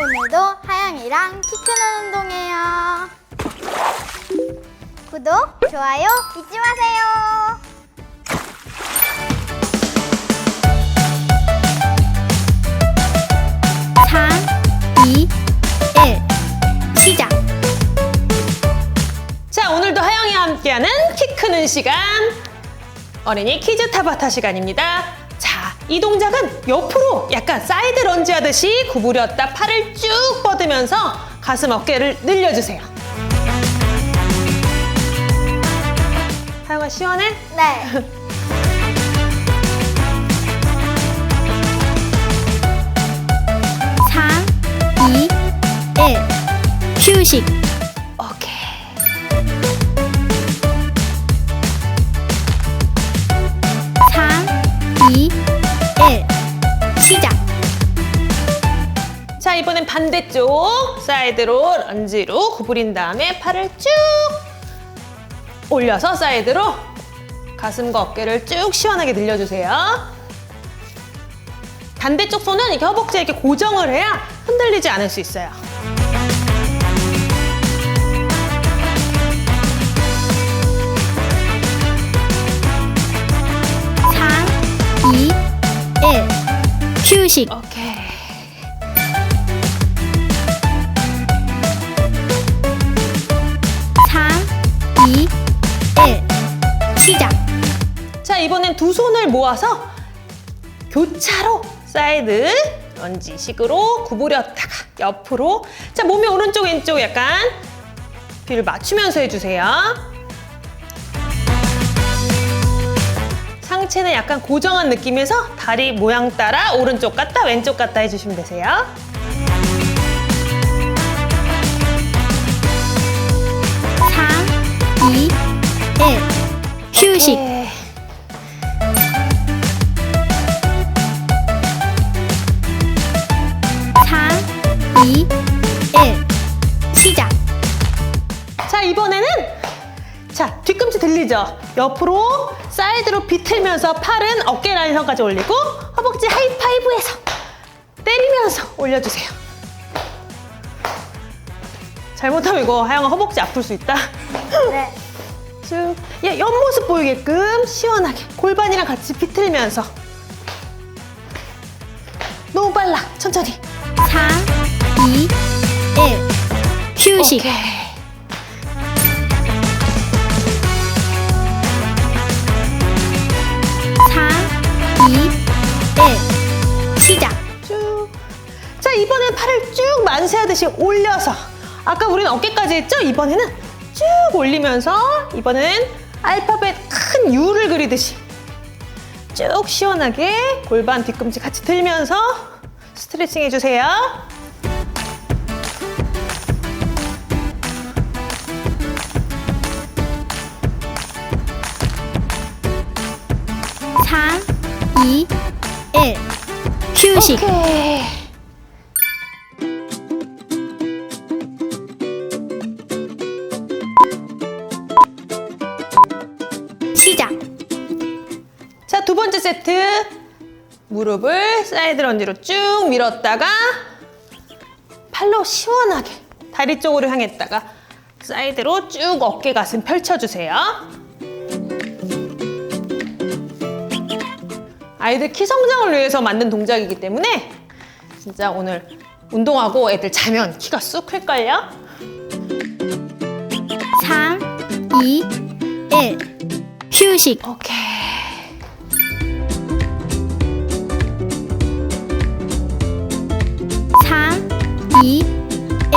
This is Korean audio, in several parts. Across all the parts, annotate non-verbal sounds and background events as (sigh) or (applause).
오늘도 하영이랑 키 크는 운동해요. 구독, 좋아요 잊지 마세요. 자, 오늘도 하영이와 함께하는 키 크는 시간. 어린이 퀴즈 타바타 시간입니다. 자, 이 동작은 옆으로 약간 사이드 런지 하듯이 구부렸다 팔을 쭉 뻗으면서 가슴 어깨를 늘려주세요. 하영아, 시원해? 네. 삼, 이, 일, 휴식. 반대쪽 사이드로 런지로 구부린 다음에 팔을 쭉 올려서 사이드로 가슴과 어깨를 쭉 시원하게 늘려주세요. 반대쪽 손은 이렇게 허벅지에 이렇게 고정을 해야 흔들리지 않을 수 있어요. 삼, 이, 일, 휴식. 이번엔 두 손을 모아서 교차로 사이드 런지식으로 구부렸다가 옆으로 자, 몸이 오른쪽 왼쪽 약간 뒤를 맞추면서 해주세요. 상체는 약간 고정한 느낌에서 다리 모양 따라 오른쪽 갔다 왼쪽 갔다 해주시면 되세요. 삼, 이, 일, 휴식. 자 뒤꿈치 들리죠? 옆으로 사이드로 비틀면서 팔은 어깨 라인선까지 올리고 허벅지 하이파이브해서 때리면서 올려주세요. 잘못하면 이거 하영아 허벅지 아플 수 있다. 네. (laughs) 쭉 야, 옆모습 보이게끔 시원하게 골반이랑 같이 비틀면서 너무 빨라 천천히. 삼, 이, 일, 휴식. 오케이. 2, 1 시작 쭉 자 이번엔 팔을 쭉 만세하듯이 올려서 아까 우리는 어깨까지 했죠? 이번에는 쭉 올리면서 이번엔 알파벳 큰 U를 그리듯이 쭉 시원하게 골반 뒤꿈치 같이 들면서 스트레칭 해주세요. 참. 2, 1. 휴식. 오케이. 시작. 자, 두 번째 세트. 무릎을 사이드 런지로 쭉 밀었다가 팔로 시원하게 다리 쪽으로 향했다가 사이드로 쭉 어깨 가슴 펼쳐주세요. 아이들 키 성장을 위해서 만든 동작이기 때문에 진짜 오늘 운동하고 애들 자면 키가 쑥 클걸요? 삼, 이, 일, 휴식. 오케이. 삼, 이,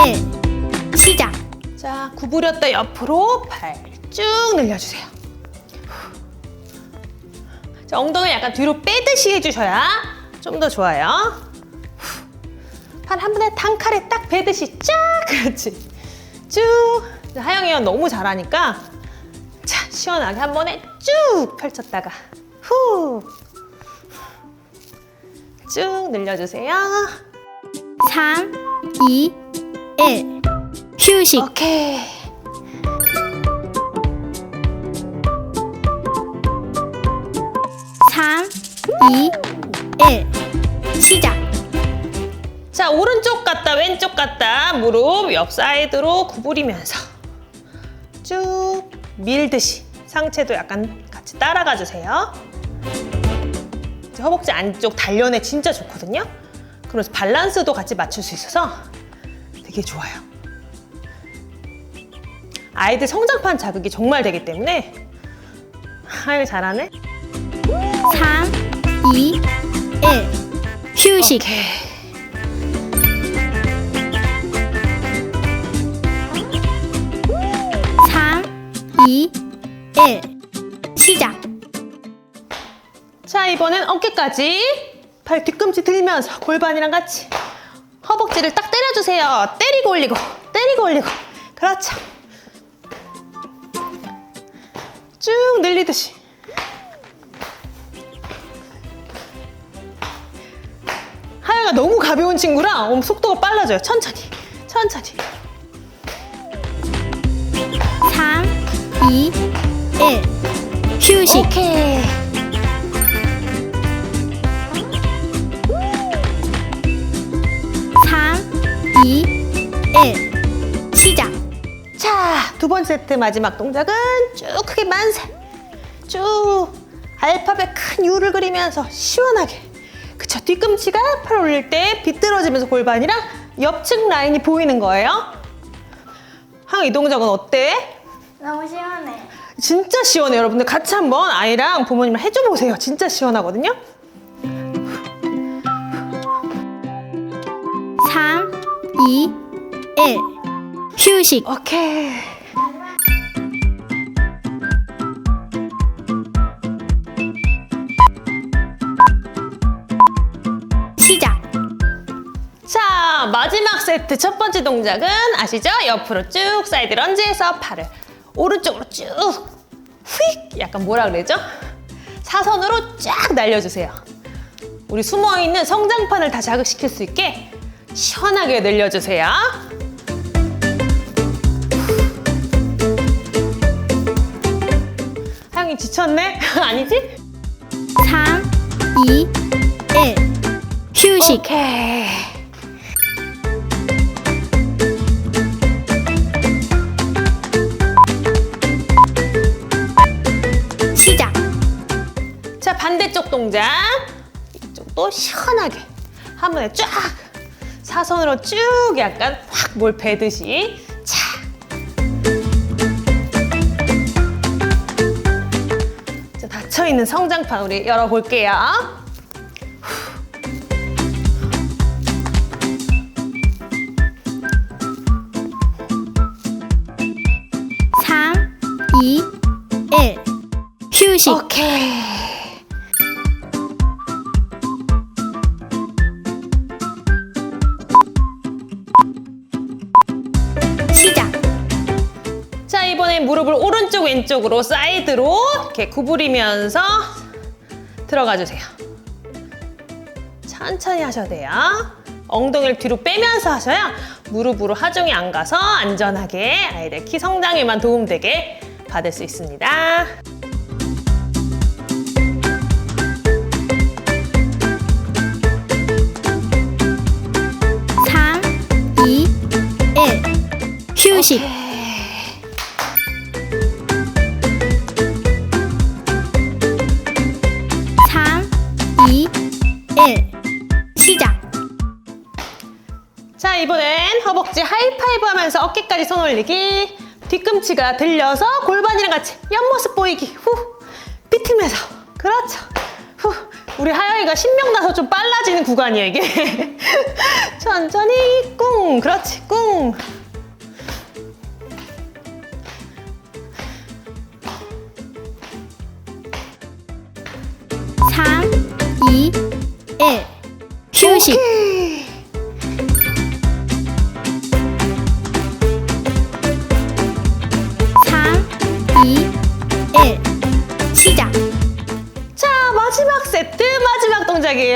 일, 시작. 자, 구부렸다 옆으로 팔 쭉 늘려주세요. 자, 엉덩이 약간 뒤로 빼듯이 해주셔야 좀 더 좋아요. 팔 한 번에 단칼에 딱 베듯이 쫙! (laughs) 그렇지. 쭉! 자, 하영이 형 너무 잘하니까 자, 시원하게 한 번에 쭉 펼쳤다가 후! 쭉 늘려주세요. 삼, 이, 일, 휴식. 오케이. 삼, 이, 일, 시작. 자, 자, 오른쪽 갔다 왼쪽 갔다 무릎 옆 사이드로 구부리면서 쭉 밀듯이 상체도 약간 같이 따라가 주세요. 허벅지 안쪽 단련에 진짜 좋거든요. 그래서 밸런스도 같이 맞출 수 있어서 되게 좋아요. 아이들 성장판 자극이 정말 되기 때문에 아유 잘하네. 3, 2, 1. 휴식. 오케이. 삼, 이, 일. 시작. 자 이번엔 어깨까지 발 뒤꿈치 들면서 골반이랑 같이 허벅지를 딱 때려주세요. 때리고 올리고 때리고 올리고 그렇죠. 쭉 늘리듯이 하야가 너무 가벼운 친구라 음, 속도가 빨라져요. 천천히 천천히. 3, 2, 1. 휴식. 오케이. 시작. 자, 두 번째 세트 마지막 동작은 쭉 크게 만세. 쭉 알파벳 큰 U를 그리면서 시원하게. 뒤꿈치가 팔 올릴 때 비뚤어지면서 골반이랑 옆측 라인이 보이는 거예요. 항 이 동작은 어때? 너무 시원해. 진짜 시원해요, 여러분들. 같이 한번 아이랑 부모님이랑 해줘 보세요. 진짜 시원하거든요. 삼, 이, 일. 휴식. 오케이. 세트 첫 번째 동작은 아시죠? 옆으로 쭉 사이드 런지해서 팔을 오른쪽으로 쭉 휙! 약간 뭐라 그러죠? 사선으로 쫙 날려주세요. 우리 숨어있는 성장판을 다 자극시킬 수 있게 시원하게 늘려주세요. 하영이 지쳤네? (laughs) 아니지? 삼, 이, 일. 휴식. 오케이. 자 반대쪽 동작 이쪽도 시원하게 한 번에 쫙 사선으로 쭉 약간 확 뭘 베듯이 차. 자 닫혀 있는 성장판 우리 열어볼게요. 삼, 이, 일. 휴식. 오케이. 오른쪽 왼쪽으로 사이드로 이렇게 구부리면서 들어가 주세요. 천천히 하셔야 돼요. 엉덩이를 뒤로 빼면서 하셔야 무릎으로 하중이 안 가서 안전하게 아이들 키 성장에만 도움되게 받을 수 있습니다. 삼, 이, 일. 휴식. 삼, 하면서 어깨까지 손 올리기 뒤꿈치가 들려서 골반이랑 같이 옆모습 보이기. 후. 비틀면서. 그렇죠. 후. 우리 하영이가 신명 나서 좀 빨라지는 구간이에요 이게. (laughs) 천천히. 꿍. 그렇지. 꿍. 삼, 이, 일. 휴식. 오케이.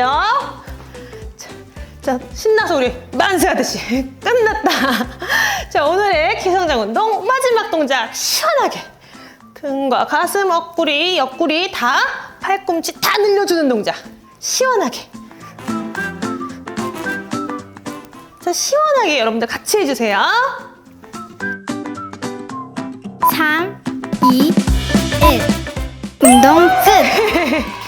자, 자 신나서 우리 만세하듯이 끝났다 자 오늘의 기성장 운동 마지막 동작 시원하게 등과 가슴 옆구리 옆구리 다 팔꿈치 다 늘려주는 동작 시원하게 자, 시원하게 여러분들 같이 해주세요. 3, 2, 1. 운동 끝! (laughs)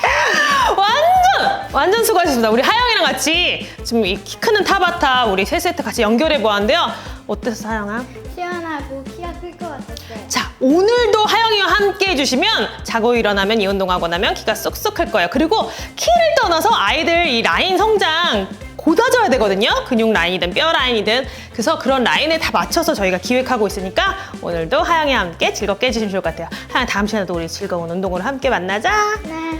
완전 수고하셨습니다. 우리 하영이랑 같이 지금 이 키 크는 타바타 우리 세 세트 같이 연결해 보았는데요. 어땠어, 하영아? 시원하고 키가 클 것 같았어요. 자, 오늘도 하영이와 함께 해주시면 자고 일어나면 이 운동하고 나면 키가 쏙쏙 클 거예요. 그리고 키를 떠나서 아이들 이 라인 성장 고다져야 되거든요. 근육 라인이든 뼈 라인이든. 그래서 그런 라인에 다 맞춰서 저희가 기획하고 있으니까 오늘도 하영이와 함께 즐겁게 해주시면 좋을 것 같아요. 하영 다음 시간에도 우리 즐거운 운동으로 함께 만나자. 네.